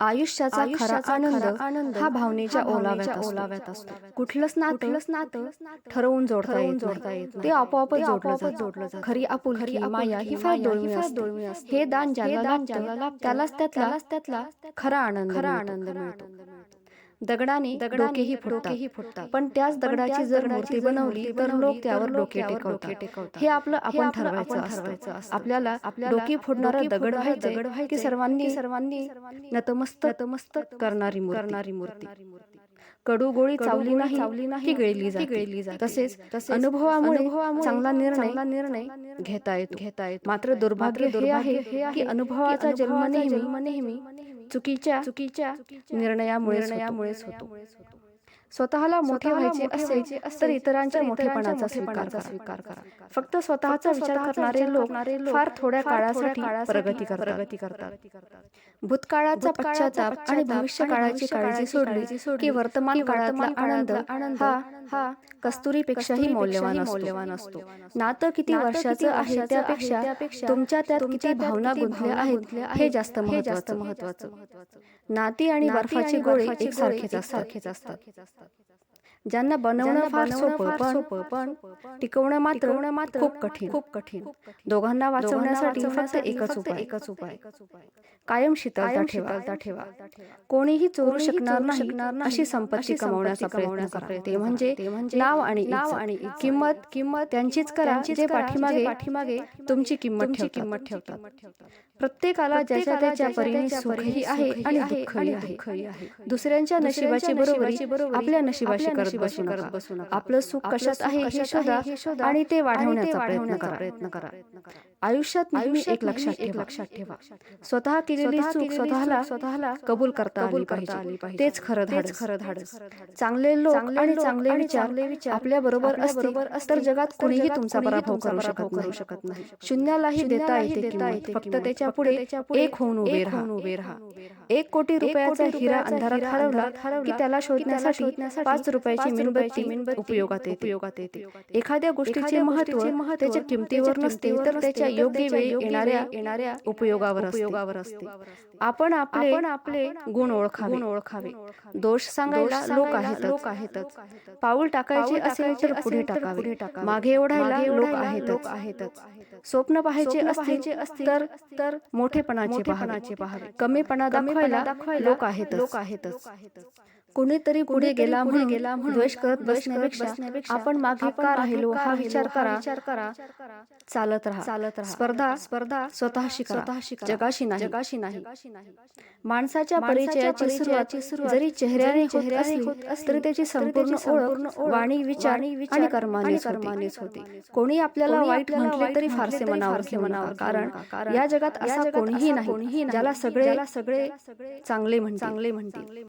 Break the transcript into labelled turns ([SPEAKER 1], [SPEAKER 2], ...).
[SPEAKER 1] आयुष्याचा खरा आनंद हा भावनेच्या ओलाव्यात असतो.
[SPEAKER 2] ओलाव्यात असतो.
[SPEAKER 1] कुठलंच नातं
[SPEAKER 2] कुठलंच नातं
[SPEAKER 1] ठरवून जोडता येत
[SPEAKER 2] जोडता. येत
[SPEAKER 1] ते
[SPEAKER 2] ते
[SPEAKER 1] जोडलं.
[SPEAKER 2] जोडलं जातं.
[SPEAKER 1] खरी आपुलकी माया ही फार दुर्मिळ
[SPEAKER 2] फार
[SPEAKER 1] असते. हे दान ज्याला त्यालाच त्यातला
[SPEAKER 2] त्यातला
[SPEAKER 1] खरा आनंद
[SPEAKER 2] खरा. आनंद मिळतो
[SPEAKER 1] दगडाने
[SPEAKER 2] दगडाने
[SPEAKER 1] डोकेही
[SPEAKER 2] डोकेही
[SPEAKER 1] फुटतात. पण त्याच दगडाची जर मूर्ती बनवली तर लोक त्यावर डोके टेकवतात. हे आपलं आपण ठरवायचं असतं. आपल्याला डोकी फोडणारा
[SPEAKER 2] डोकी
[SPEAKER 1] दगड
[SPEAKER 2] दगड
[SPEAKER 1] की सर्वांनी
[SPEAKER 2] सर्वांनी
[SPEAKER 1] नतमस्तक
[SPEAKER 2] नतमस्तक
[SPEAKER 1] करणारी मूर्ती
[SPEAKER 2] करणारी मूर्ती
[SPEAKER 1] कडू गोळी चावली नाही
[SPEAKER 2] चावली नाही
[SPEAKER 1] गिळली
[SPEAKER 2] गिळली जाते.
[SPEAKER 1] तसेच अनुभवामुळे चांगला निर्णय
[SPEAKER 2] निर्णय
[SPEAKER 1] घेता येतो
[SPEAKER 2] घेता येतो.
[SPEAKER 1] मात्र दुर्भाग्य हे आहे
[SPEAKER 2] हे
[SPEAKER 1] की अनुभवाचा जन्म नेहमी
[SPEAKER 2] नेहमी
[SPEAKER 1] चुकीच्या
[SPEAKER 2] चुकीच्या
[SPEAKER 1] निर्णयामुळेच होतो. स्वतःला मोठे व्हायचे असेल तर इतरांच्या
[SPEAKER 2] तर
[SPEAKER 1] मोठेपणाचा स्वीकार करा
[SPEAKER 2] स्वीकार करा.
[SPEAKER 1] फक्त स्वतःचा विचार करणारे लोक फार थोड्या काळासाठी प्रगती
[SPEAKER 2] प्रगती करतात.
[SPEAKER 1] भूतकाळाचा पश्चाताप आणि भविष्य काळाची काळजी सोडली की वर्तमान काळातला आनंद हा हा कस्तुरीपेक्षाही मौल्यवान
[SPEAKER 2] मौल्यवान
[SPEAKER 1] असतो. नातं किती वर्षाचं आहे त्यापेक्षा तुमच्या त्यात किती भावना गुंतल्या आहेत हे जास्त महत्वाचं
[SPEAKER 2] महत्त्वाचं.
[SPEAKER 1] नाती आणि बर्फाचे गोळे एकसारखेच असतात
[SPEAKER 2] एकसारखेच असतात.
[SPEAKER 1] ज्यांना बनवणं फार सोपं पण टिकवणं मात्र
[SPEAKER 2] मात्र
[SPEAKER 1] खूप कठीण
[SPEAKER 2] खूप कठीण
[SPEAKER 1] दोघांना वाचवण्यासाठी फक्त एकच उपाय
[SPEAKER 2] एकच उपाय
[SPEAKER 1] कायम शीतलता
[SPEAKER 2] कायम
[SPEAKER 1] ठेवा
[SPEAKER 2] ठेवा.
[SPEAKER 1] कोणीही चोरू शकणार नाही अशी संपत्ती कमावण्याचा प्रयत्न करा ते. म्हणजे
[SPEAKER 2] ते म्हणजे
[SPEAKER 1] नाव आणि
[SPEAKER 2] नाव. आणि.
[SPEAKER 1] किंमत किंमत त्यांचीच करा जे पाठीमागे
[SPEAKER 2] पाठीमागे
[SPEAKER 1] तुमची किंमत.
[SPEAKER 2] किंमत ठेवतात.
[SPEAKER 1] प्रत्येकाला ज्याच्या त्याच्या परीने सुखही आहे आणि दुःखही आहे. दुसऱ्यांच्या नशिबाची बरोबरी आपल्या नशिबाशी करत बसू नका. आपलं सुख कशात आहे हे शोधा आणि ते वाढवण्याचा प्रयत्न करा
[SPEAKER 2] प्रयत्न करा.
[SPEAKER 1] आयुष्यात नेहमी एक लक्षात
[SPEAKER 2] एक
[SPEAKER 1] ठेवा
[SPEAKER 2] लक्षात ठेवा.
[SPEAKER 1] स्वतः केलेली चूक स्वतःला
[SPEAKER 2] स्वतःला
[SPEAKER 1] कबूल करता
[SPEAKER 2] कबूल
[SPEAKER 1] आली पाहिजे. तेच खरं धाडस
[SPEAKER 2] खरं धाडस.
[SPEAKER 1] चांगले लोक आणि चांगले विचार आपल्या बरोबर
[SPEAKER 2] बरोबर
[SPEAKER 1] तर जगात कोणीही तुमचा पराभव करू शकत
[SPEAKER 2] करू
[SPEAKER 1] नाही
[SPEAKER 2] शकत नाही.
[SPEAKER 1] शून्यालाही देता येते
[SPEAKER 2] देता येते
[SPEAKER 1] फक्त. त्याच्या पुढे एक होऊन उभे राहा
[SPEAKER 2] उभे राहा.
[SPEAKER 1] एक कोटी रुपयाचा हिरा अंधारात
[SPEAKER 2] हिरा
[SPEAKER 1] हरवला की त्याला शोधण्यासाठी पाच रुपयाची
[SPEAKER 2] पाच रुपयाची
[SPEAKER 1] मेणबत्ती उपयोगात येते
[SPEAKER 2] उपयोगात येते.
[SPEAKER 1] एखाद्या गोष्टीचे
[SPEAKER 2] महत्त्व
[SPEAKER 1] त्याच्या किमतीवर नसते तर त्याच्या योग्य वेळी येणाऱ्या
[SPEAKER 2] येणाऱ्या
[SPEAKER 1] उपयोगावर
[SPEAKER 2] उपयोगावर
[SPEAKER 1] असते. आपण आपले
[SPEAKER 2] आपले
[SPEAKER 1] गुण ओळखावे
[SPEAKER 2] गुण ओळखावे.
[SPEAKER 1] दोष सांगायला लोक आहेतच
[SPEAKER 2] लोक आहेतच.
[SPEAKER 1] पाऊल टाकायचे असेल तर पुढे टाकावे. मागे ओढायला लोक आहेतच
[SPEAKER 2] आहेतच.
[SPEAKER 1] स्वप्न पाहायचे
[SPEAKER 2] स्वप्न
[SPEAKER 1] असतील तर तर मोठेपणाचे
[SPEAKER 2] मोठेपणाचे
[SPEAKER 1] पहावे. कमीपणा दाखवायला लोक आहेतच
[SPEAKER 2] लोक आहेतच.
[SPEAKER 1] कुणीतरी पुढे गेला
[SPEAKER 2] पुढे
[SPEAKER 1] म्हणून
[SPEAKER 2] गेला म्हणून
[SPEAKER 1] द्वेष करत बसण्यापेक्षा आपण मागे का राहिलो हा विचार करा.
[SPEAKER 2] विचार करा.
[SPEAKER 1] चालत राहा.
[SPEAKER 2] चालत राहा.
[SPEAKER 1] स्पर्धा
[SPEAKER 2] स्पर्धा
[SPEAKER 1] स्वतःशी करा.
[SPEAKER 2] स्वतःशी करा.
[SPEAKER 1] जगाशी नाही.
[SPEAKER 2] जगाशी नाही.
[SPEAKER 1] माणसाच्या परिचयाची सुरुवात
[SPEAKER 2] सुरुवात
[SPEAKER 1] जरी चेहऱ्याने
[SPEAKER 2] चेहऱ्याने
[SPEAKER 1] असली
[SPEAKER 2] होत असली,
[SPEAKER 1] तरी त्याची संपूर्ण ओळख वाणी विचार आणि होते.
[SPEAKER 2] कर्मानेच होते.
[SPEAKER 1] कोणी आपल्याला वाईट म्हटले तरी फारसे मनावर
[SPEAKER 2] मनावर
[SPEAKER 1] कारण या जगात असा कोणीही नाही. ज्याला सगळे
[SPEAKER 2] सगळे
[SPEAKER 1] चांगले म्हणतील.
[SPEAKER 2] चांगले म्हणतील.